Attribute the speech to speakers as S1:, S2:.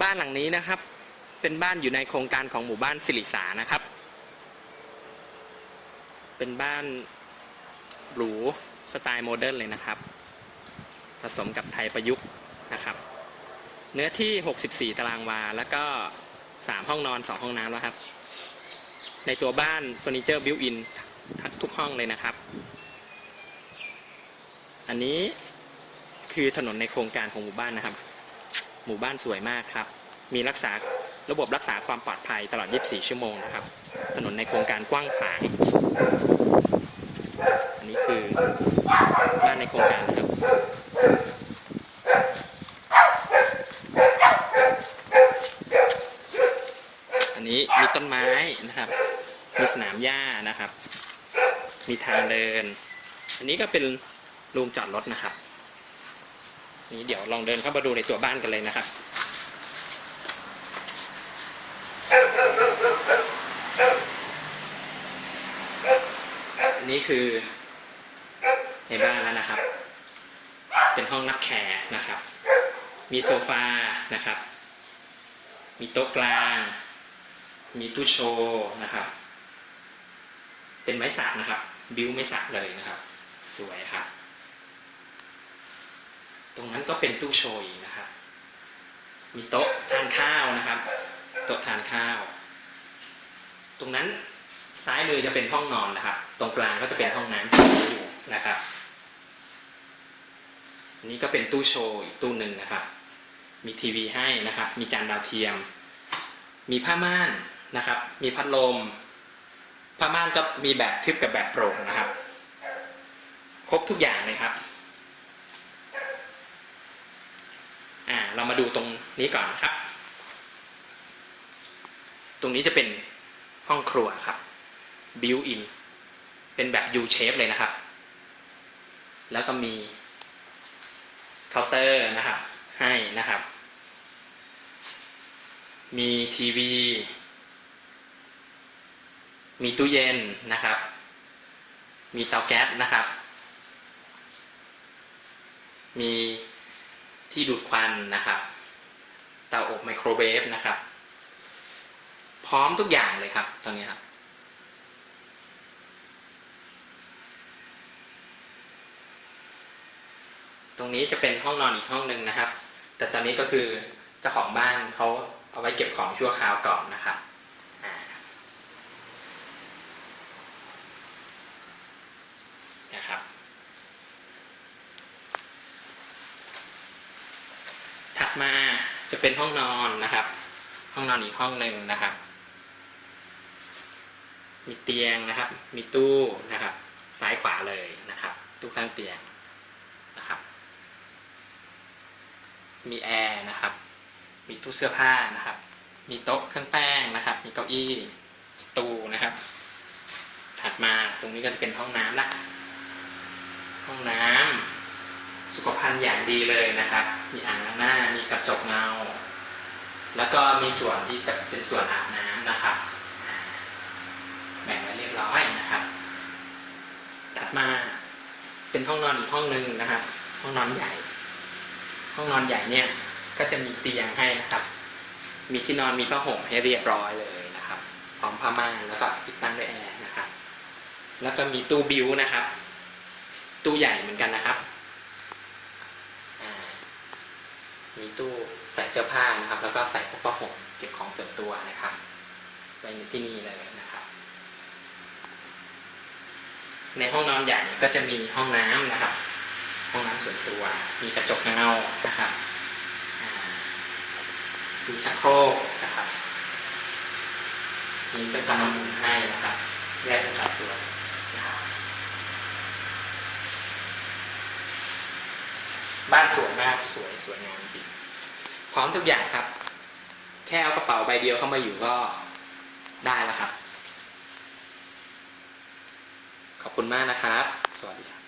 S1: บ้านหลังนี้นะครับ เป็นบ้านอยู่ในโครงการของหมู่บ้านสิริสานะครับ เป็นบ้านหรูสไตล์โมเดิร์นเลยนะครับ ผสมกับไทยประยุกต์นะครับ เนื้อที่ 64 ตารางวา แล้วก็ 3 ห้องนอน 2 ห้องน้ำแล้วครับ ในตัวบ้านเฟอร์นิเจอร์บิวอินทุกห้องเลยนะครับ อันนี้คือถนนในโครงการของหมู่บ้านนะครับ หมู่บ้านสวยมากครับ มีรักษาระบบรักษาความปลอดภัยตลอด 24 ชั่วโมงนะครับ ถนนในโครงการกว้างขวาง อันนี้คือบ้านในโครงการนะครับ อันนี้มีต้นไม้นะครับ มีสนามหญ้านะครับ มีทางเดิน อันนี้ก็เป็นโรงจอดรถนะครับ นี่เดี๋ยวลองเดินเข้ามาดูในตัวบ้านกันเลยนะครับอันนี้คือในบ้านแล้วนะครับ เป็นห้องรับแขกนะครับ มีโซฟานะครับ มีโต๊ะกลาง มีตู้โชว์นะครับ เป็นไม้สักนะครับ บิวไม่สักเลยนะครับ สวยครับ ตรงนั้นก็เป็นตู้โชว์อีกนะครับ มีโต๊ะทานข้าวนะครับ โต๊ะทานข้าว ตรงนั้นซ้ายมือจะเป็นห้องนอนนะครับ ตรงกลางก็จะเป็นห้องน้ำที่อยู่นะครับนนี้ก็เป็นตู้โชว์อีกตู้หนึ่งนะครับ มีทีวีให้นะครับ มีจานดาวเทียม มีผ้าม่านนะครับ มีพัดลม ผ้าม่านก็มีแบบทึบกับแบบโปร่งนะครับ ครบทุกอย่างเลยครับ อ่าเรามาดูตรงนี้ก่อนนะครับ ตรงนี้จะเป็นห้องครัวครับบิวอินเป็นแบบ U shape เลยนะครับ แล้วก็มีเคาน์เตอร์นะครับ ให้นะครับ มีทีวี มีตู้เย็นนะครับ มีเตาแก๊สนะครับ มี ที่ดูดควันนะครับ เตาอบไมโครเวฟนะครับ พร้อมทุกอย่างเลยครับตรงนี้ครับตรงนี้จะเป็นห้องนอนอีกห้องหนึ่งนะครับ แต่ตอนนี้ก็คือเจ้าของบ้านเขาเอาไว้เก็บของชั่วคราวก่อนนะครับอ่านะครับ ถัด มาจะเป็นห้องนอนนะครับ ห้องนอนอีกห้องหนึ่งนะครับ มีเตียงนะครับ มีตู้นะครับ ซ้ายขวาเลยนะครับ ตู้ข้างเตียงนะครับ มีแอร์นะครับ มีตู้เสื้อผ้านะครับ มีโต๊ะเครื่องแป้งนะครับ มีเก้าอี้สตูนะครับ ถัดมาตรงนี้ก็จะเป็นห้องน้ำละห้องน้ำ สุขภัณฑ์อย่างดีเลยนะครับ มีอ่างล้างหน้ามีกระจกเงา แล้วก็มีส่วนที่จะเป็นส่วนอาบน้ำนะครับ แบ่งไว้เรียบร้อยนะครับ ถัดมาเป็นห้องนอนอีกห้องหนึ่งนะครับ ห้องนอนใหญ่ ห้องนอนใหญ่เนี่ยก็จะมีเตียงให้นะครับ มีที่นอนมีผ้าห่มให้เรียบร้อยเลยนะครับ พร้อมผ้าม่านแล้วก็ติดตั้งด้วยแอร์นะครับ แล้วก็มีตู้บิวนะครับ ตู้ใหญ่เหมือนกันนะครับอ่า มีตู้ใส่เสื้อผ้านะครับ แล้วก็ใส่พวกผ้าห่มเก็บของส่วนตัวนะครับไว้ในที่นี่เลยนะครับ ในห้องนอนใหญ่ก็จะมีห้องน้ำนะครับ ห้องน้ำส่วนตัว มีกระจกเงานะครับมีชักโครกนะครับมีเป็นพัดลมให้นะครับแยกเป็นสัดส่วนนะครับ บ้านสวยมากสวยสวยงามจริง พร้อมทุกอย่างครับ แค่เอากระเป๋าใบเดียวเข้ามาอยู่ก็ได้แล้วครับ ขอบคุณมากนะครับ สวัสดีครับ